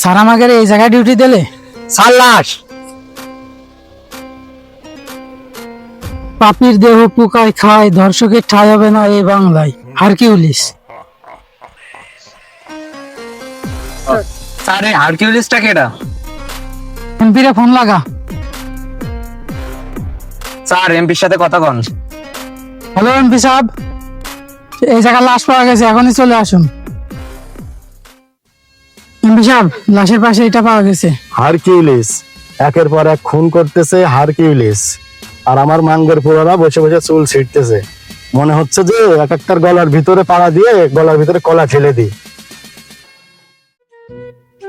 Sir আমাকে এই জায়গায় ডিউটি দিলে? সাল্লাস পাপির দেহ পোকায় খায় ধর্ষকের ঠাই হবে না এই বাংলায়। হারকিউলিস স্যার এই হারকিউলিসটা কেডা? এমপিরে ফোন লাগা। স্যার এমপির সাথে কথা কন। হ্যালো এমপি সাহেব। এই জায়গায় লাশ পাওয়া গেছে এখনই চলে আসুন। এমপি সাহেব লাশের পাশে এটা পাওয়া গেছে। হারকিউলিস একের পর এক খুন করতেছে হারকিউলিস। আর আমার মাঙ্গের বসে বসে চুল ছিটতেছে মনে হচ্ছে যে এক একটার গলার ভিতরে পাড়া দিয়ে গলার ভিতরে কলা ঠেলে দিই।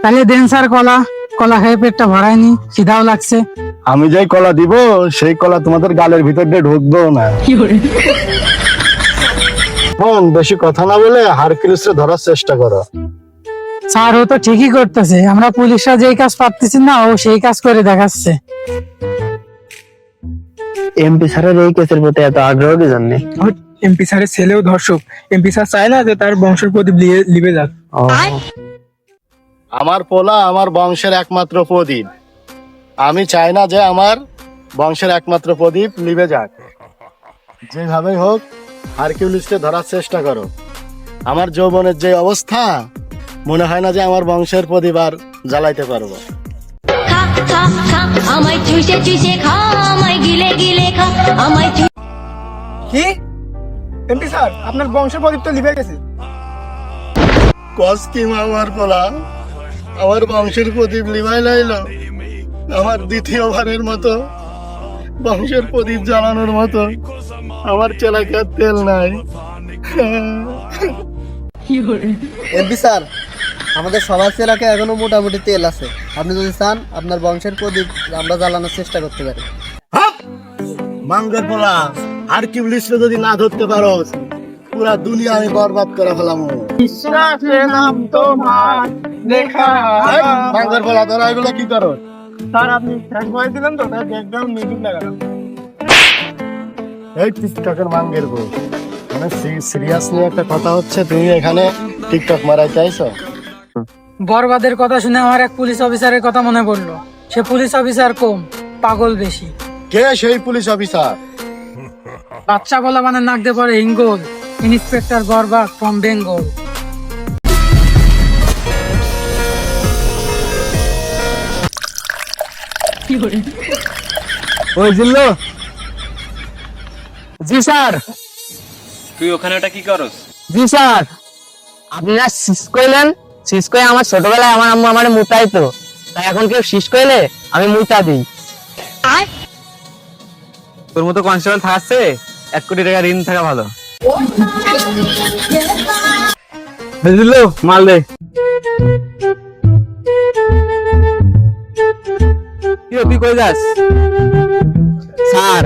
তাহলে দেন স্যার কলা। কলা খেয়ে পেটটা ভরায়নি খিদাও লাগছে। আমি যেই কলা দিব সেই কলা তোমাদের গালের ভিতর দিয়ে ঢুকবো না। বেশি কথা না বলে হারকিউলিসকে ধরার চেষ্টা করো। স্যার ও তো ঠিকই করতেছে। আমরা পুলিশরা যেই কাজ পারতেছি না ও সেই কাজ করে দেখাচ্ছে। এমপি স্যারের এই কেসের প্রতি এত আগ্রহ কি জন্যে এমপি স্যারের ছেলেও ধর্ষক। এমপি স্যার চায় না যে তার বংশের প্রদীপ লিবে যাক। আমার পোলা আমার বংশের একমাত্র প্রদীপ। আমি চাই না যে আমার বংশের একমাত্র প্রদীপ নিভে যাক। যেভাবেই হোক হারকিউলিসকে ধরার চেষ্টা করো। আমার যৌবনের যে অবস্থা মনে হয় না যে আমার বংশের প্রদীপ আর জ্বালাইতে পারব। কি? এমপি স্যার আপনার বংশের প্রদীপ তো লিবে গেছে। কস্কিম আমার পোলা আমার বংশের প্রদীপ লিভাই লাইল। আমার দ্বিতীয়বারের মতো বংশের প্রদীপ জ্বালানোর মতো আমার চেলাকার তেল নাই। এমপি স্যার আমাদের সবার সেরাকে এখনও মোটামুটি তেল আছে। আপনি যদি চান আপনার বংশের প্রদীপ আমরা জ্বালানোর চেষ্টা করতে পারি। মাঙ্গের পোলা আর কি লিস্টে যদি না ধরতে পারো পুরা দুনিয়া আমি বরবাদ করে ফেলাম। মাঙ্গের পোলা তোরা এগুলো কি করো? স্যার আপনি ফ্যাশ বয়ে দিলেন তো তাই ব্যাকগ্রাউন্ড মিউজিক লাগালাম এই টিকটকের মাঙ্গের বউ। মানে সিরিয়াস নিয়ে একটা কথা হচ্ছে তুমি এখানে টিকটক মারাই চাইছো বরবাদের কথা শুনে আমার এক পুলিশ অফিসারের কথা মনে পড়ল। সে পুলিশ অফিসার কম পাগল বেশি। কে সেই পুলিশ অফিসার? বাচ্চা বলা মানে নাক দিয়ে পড়ে হিঙ্গল। ইন্সপেক্টর বরবাদ ফ্রম বেঙ্গল ওই জিল্লো। জি স্যার। তুই ওখানে ওটা কি করস? জি স্যার। আপনারা শীষ কইলেন? করে আমার ছোটবেলায় আমার আম্মু আমার মুতাইতো। তাই এখন কেউ শীষ কইলে আমি মুতা দিই। তোর মতো কনস্টেবল থাকছে এক কোটি টাকা ঋণ থাকা ভালো। জিল্লো মাল দে। তুই কই যাস? স্যার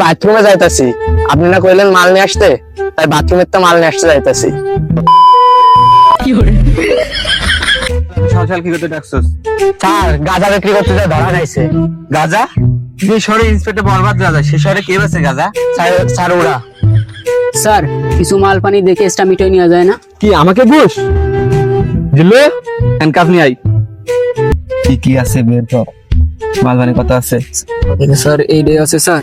বাথরুমে যাইতাছি। আপনি না কইলেন মাল নিয়ে আসতে তাই বাথরুমের তো মাল নিয়ে আসতে যাইতাছি। সকাল কি করতে ডাকছস? স্যার গাঁজা বিক্রি করতে যা ধরা খাইছে। গাজা? যে শহরে ইন্সপেক্টর বরবাদ গাজা সে শহরে কে আছে গাজা? স্যার স্যার ওরা। স্যার কিছু মাল পানি দেখে এক্সট্রা মিটাই নেওয়া যায় না? কি আমাকে জিল্লু? হ্যান্ডকাফ নিয়ে আই কি কি আছে বের কর। মালবানি কত আছে। স্যার এই ডে আছে স্যার।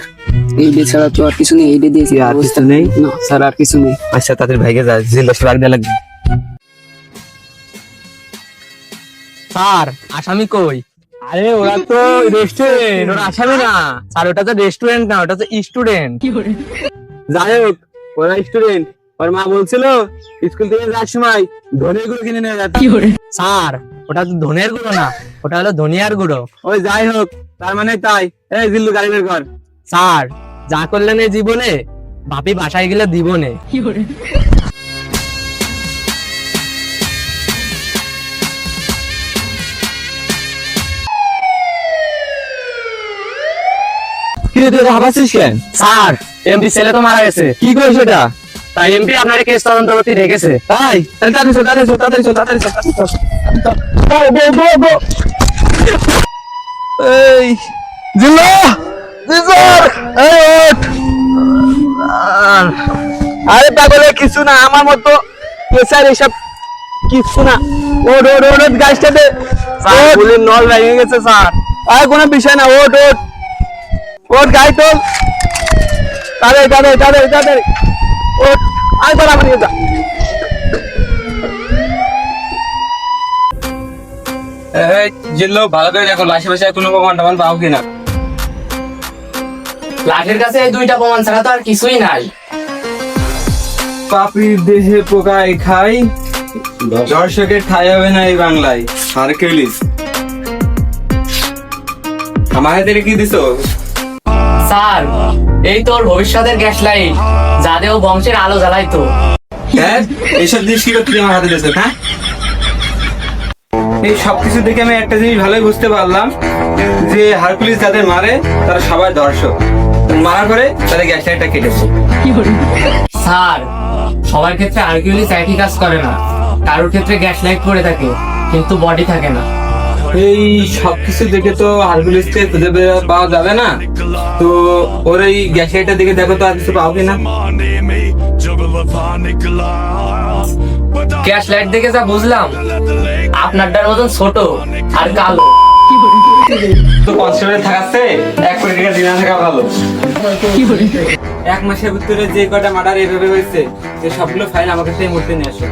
এই ডে ছাড়া তো আর কিছু নেই এই ডে দিয়েছি আর কিছু নেই? না স্যার আর কিছু নেই। আচ্ছা তাদের ভাইকে যা জিল্লু দেয়া লাগবে। স্যার আসামি কই? আরে ওরা তো রেস্টুরেন্ট ওরা আসামি না। স্যার ওটা তো রেস্টুরেন্ট না ওটা তো স্টুডেন্ট যাই হোক ওরা স্টুডেন্ট ওর মা বলছিল স্কুল থেকে যাওয়ার সময় ধনেরগুলো কিনে নিয়ে যাচ্ছে স্যার ওটা তো ধনের গুঁড়ো না ওটা হলো ধনিয়ার গুঁড়ো। ওই যাই হোক তার মানে তাই। এই জিল্লু গাড়ি বের কর। স্যার যা করলেন এই জীবনে বাপি বাসায় গেলে দিবনে। কি রে তুই কেন? স্যার এমপি ছেলে তো মারা গেছে। কি করিস তাই এমপি আপনার কেস তদন্ত করতে রেখেছে। তাই? তাহলে তাড়াতাড়ি চল তাড়াতাড়ি চল তাড়াতাড়ি চল তাড়াতাড়ি চল এই জিল্লু! আরে পাগলে কিছু না আমার মতো প্রেসার এসব কিছু না। ওট ওট ওট ওট গাছটাতে। নল ভেঙে গেছে স্যার। আর কোনো বিষয় না ওট ওট ওট গাই তোল। তাদের তাদের তাদের তাদের নিয়ে যা। জিল্লো ভালো করে দেখো লাশে বাসে কোনো প্রমাণ টমান পাও কিনা। লাশের কাছে এই দুইটা প্রমাণ ছাড়া তো আর কিছুই নাই। পাপির দেহে পোকায় খাই দর্শকের ঠাই হবে না এই বাংলায়। হারকিউলিস। আমার হাতে কি দিছো? স্যার এই তোর ভবিষ্যতের গ্যাস লাইট বংশের আলো জ্বালাইতো হ্যাঁ এইসব জিনিস কি করতে আমার হাতে দিছো হ্যাঁ? এই সবকিছু দেখে আমি একটা জিনিস ভালোই বুঝতে পারলাম যে হারকুলিস যাদের মারে তারা সবাই দর্শক। মারার পরে তাদের গ্যাস লাইটটা কেটেছে। স্যার সবার ক্ষেত্রে আর্কিউলিস একই কাজ করে না। কারোর ক্ষেত্রে গ্যাস লাইট পড়ে থাকে কিন্তু বডি থাকে না। এই সবকিছু দেখে তো হারকুলিসকে খুঁজে পাওয়া যাবে না। তো ওর এই গ্যাস লাইটটা দেখে দেখো তো আর কিছু পাও কিনা। গ্যাস লাইট দেখে যা বুঝলাম আপনারটার মতন ছোট আর কালো। তো কনস্টেবল থাকাচ্ছে এক কোটি টাকা দিনা থাকা ভালো। এক মাসের ভিতরে যে কটা মার্ডার এভাবে হয়েছে যে সবগুলো ফাইল আমার কাছে এই মুহূর্তে নিয়ে আসো।